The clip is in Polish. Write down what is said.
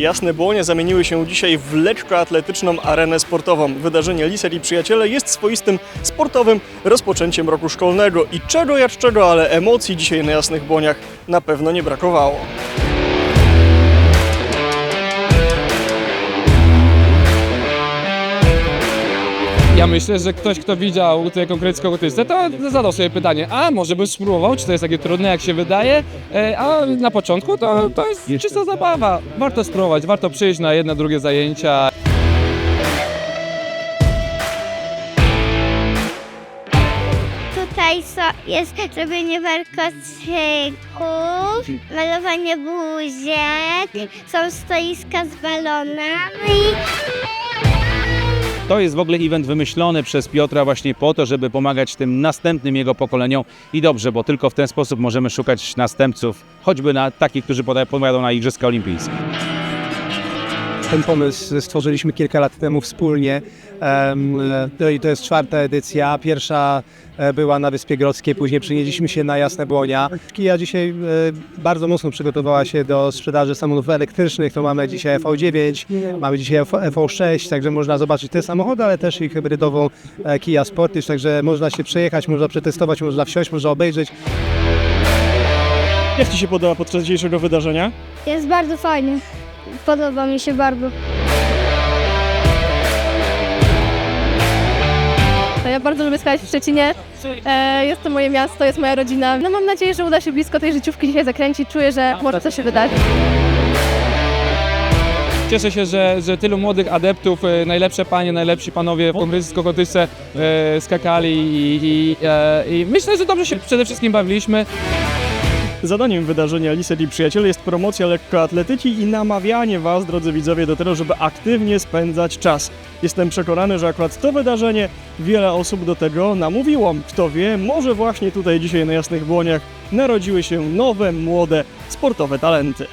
Jasne Błonie zamieniły się dzisiaj w lekkoatletyczną arenę sportową. Wydarzenie Liser i Przyjaciele jest swoistym sportowym rozpoczęciem roku szkolnego i czego jak czego, ale emocji dzisiaj na Jasnych Błoniach na pewno nie brakowało. Ja myślę, że ktoś, kto widział tutaj konkretnie kogutystę, to zadał sobie pytanie, a może bym spróbował, czy to jest takie trudne, jak się wydaje, E, a na początku to, to jest czysta zabawa. Warto spróbować, warto przyjść na jedno, drugie zajęcia. Tutaj so, jest robienie warkoczyków, malowanie buziek, są stoiska z balonami. To jest w ogóle event wymyślony przez Piotra właśnie po to, żeby pomagać tym następnym jego pokoleniom i dobrze, bo tylko w ten sposób możemy szukać następców, choćby na takich, którzy pojadą na Igrzyska Olimpijskie. Ten pomysł stworzyliśmy kilka lat temu wspólnie. No i to jest czwarta edycja. Pierwsza e, była na Wyspie Grodzkiej, później przenieśliśmy się na Jasne Błonia. Kia dzisiaj e, bardzo mocno przygotowała się do sprzedaży samochodów elektrycznych. To mamy dzisiaj V9, mamy dzisiaj V6, także można zobaczyć te samochody, ale też i hybrydową e, Kia Sportage, także można się przejechać, można przetestować, można wsiąść, można obejrzeć. Jak Ci się podoba podczas dzisiejszego wydarzenia? Jest bardzo fajnie. Podoba mi się bardzo. Ja bardzo lubię skakać w Szczecinie. E, jest to moje miasto, jest moja rodzina. No mam nadzieję, że uda się blisko tej życiówki dzisiaj zakręcić. Czuję, że może coś się wydarzyć. Cieszę się, że, że tylu młodych adeptów, e, najlepsze panie, najlepsi panowie w kogutysce e, skakali i, i, i myślę, że dobrze się przede wszystkim bawiliśmy. Zadaniem wydarzenia Liser i Przyjaciele jest promocja lekkoatletyki i namawianie Was, drodzy widzowie, do tego, żeby aktywnie spędzać czas. Jestem przekonany, że akurat to wydarzenie wiele osób do tego namówiło. Kto wie, może właśnie tutaj dzisiaj na Jasnych Błoniach narodziły się nowe, młode, sportowe talenty.